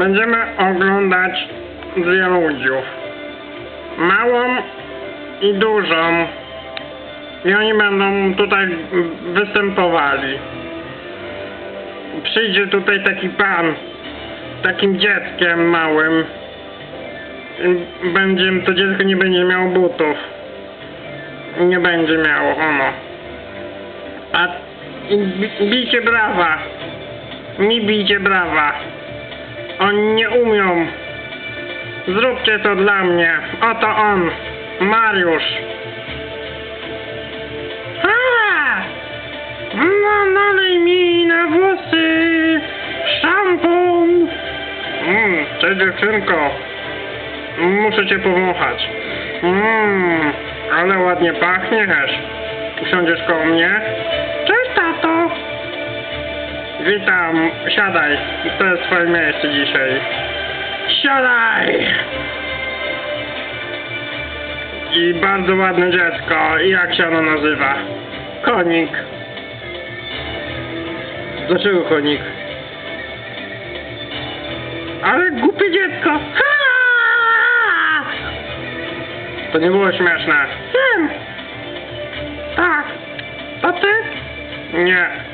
Będziemy oglądać dwie ludziów. Małą i dużą. I oni będą tutaj występowali. Przyjdzie tutaj taki pan, takim dzieckiem małym. Będzie, to dziecko nie będzie miało butów. Nie będzie miało ono. A i bi- bijcie brawa. Mi bijcie brawa. Oni nie umią. Zróbcie to dla mnie. Oto on. Mariusz. A! No, nalej mi na włosy szampon. Mmm, cześć dziewczynko. Muszę cię powąchać. Mmm, ale ładnie pachniesz. Usiądziesz koło mnie? Witam, siadaj. To jest twoje miejsce dzisiaj. Siadaj! I bardzo ładne dziecko. I jak się ono nazywa? Konik. Dlaczego konik? Ale głupie dziecko. Ha! To nie było śmieszne. Wiem. Tak. To ty? Nie.